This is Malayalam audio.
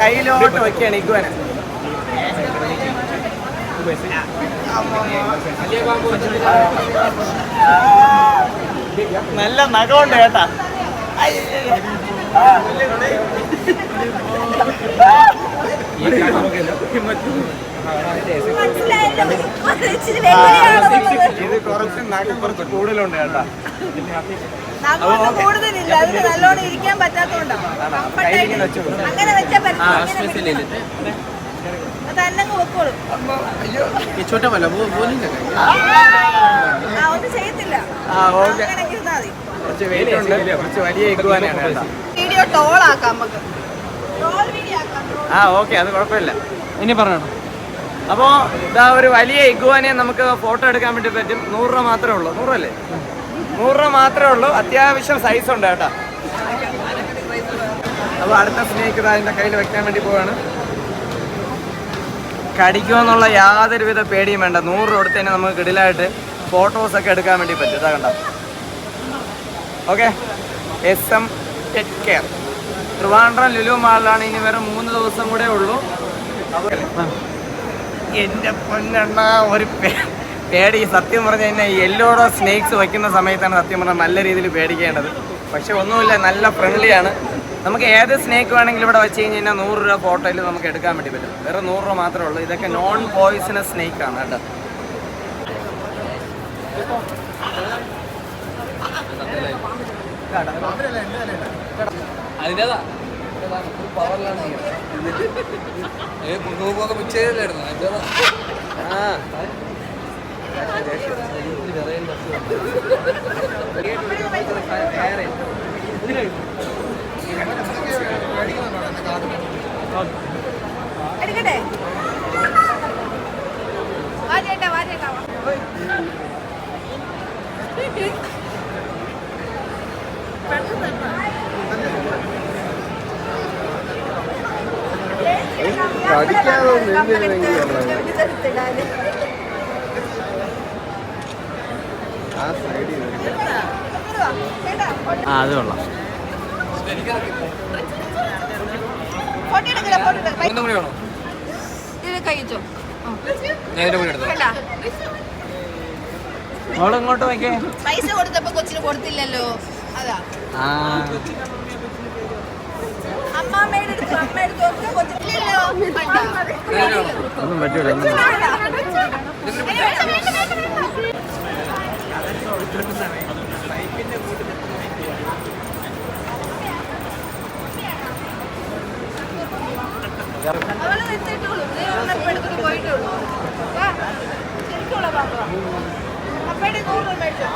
കയ്യിലോട്ട് ഒക്കെ ഇഗ്വാന നല്ല നഖമുണ്ട് കേട്ടാ. ഇരിക്കാൻ വെച്ചാൽ ആ ഓക്കെ അത് കുഴപ്പമില്ല. ഇനി പറഞ്ഞോ? അപ്പോൾ ഇതാ ഒരു വലിയ ഇഗുവാനെ നമുക്ക് ഫോട്ടോ എടുക്കാൻ വേണ്ടി പറ്റും. നൂറ് രൂപ മാത്രമേ ഉള്ളൂ. നൂറല്ലേ നൂറ് രൂപ മാത്രമേ ഉള്ളൂ. അത്യാവശ്യം സൈസ് ഉണ്ട് കേട്ടോ. അപ്പോൾ അടുത്ത സ്നേക്ക് എന്റെ കയ്യിൽ വെക്കാൻ വേണ്ടി പോവാണ്. കടിക്കുമെന്നുള്ള യാതൊരുവിധ പേടിയും വേണ്ട. നൂറ് രൂപ കൊടുത്ത് തന്നെ നമുക്ക് കിടിലായിട്ട് ഫോട്ടോസ് ഒക്കെ എടുക്കാൻ വേണ്ടി പറ്റും. ഇതാ കണ്ട? Okay S M tech care Trivandrum Lulu മാളിലാണ് ഇനി വേറെ മൂന്ന് ദിവസം കൂടെ ഉള്ളൂ. അപ്പോൾ എന്റെ പൊന്നെണ്ണ ഒരു പേടി. സത്യം പറഞ്ഞു കഴിഞ്ഞാൽ എല്ലോടോ സ്നേക്സ് വയ്ക്കുന്ന സമയത്താണ് സത്യം പറഞ്ഞാൽ നല്ല രീതിയിൽ പേടിക്കേണ്ടത്. പക്ഷെ ഒന്നുമില്ല നല്ല ഫ്രണ്ട്ലിയാണ് നമുക്ക് ഏത് സ്നേക്ക് വേണമെങ്കിലും ഇവിടെ വെച്ച് കഴിഞ്ഞ് കഴിഞ്ഞാൽ നൂറ് രൂപ ഫോട്ടോയിൽ നമുക്ക് എടുക്കാൻ വേണ്ടി പറ്റും. വേറെ നൂറ് രൂപ മാത്രമേ ഉള്ളൂ. ഇതൊക്കെ നോൺ പോയിസണസ് സ്നേക്ക് ആണ് കേട്ടോ. അതിന്റെതാ ഏ പോകുമ്പോൾ മിച്ചേലായിരുന്നു അതിന്റെതാ ആ എടുക്കട്ടെ വാ. ചേട്ടാ വാ ചേട്ടാ വാ. എടുത്തിടാന്. എടുത്തോ? ചേട്ടാ, ആ അത് കൊള്ളാം ഫോട്ടോ എടുക്കല ഫോട്ടോ എടുക്കല ഒന്നും കൂടി വേണോ ഇത് ഞാൻ ഇതിന്റെ കൂടി എടുത്തോ കേട്ടാ മോൾ ഇങ്ങോട്ട് വയ്ക്കേ പൈസ കൊടുത്തപ്പോ കൊച്ചിന് കൊടുത്തില്ലല്ലോ. അതാ ആ അമ്മാമ്മയുടെ അടുത്ത് അമ്മ എടുത്ത് കൊടുത്ത കൊച്ചില്ലല്ലോ ഒന്നും പറ്റൂല അവൾ വെച്ചിട്ടുള്ളൂ നീ ഒരെണ്ണം എടുത്തിട്ട് പോയിട്ടുള്ളൂ. വാ, ശരിക്കുള്ള പാത്രം അപ്പയുടെ രൂപ മേടിച്ചോ?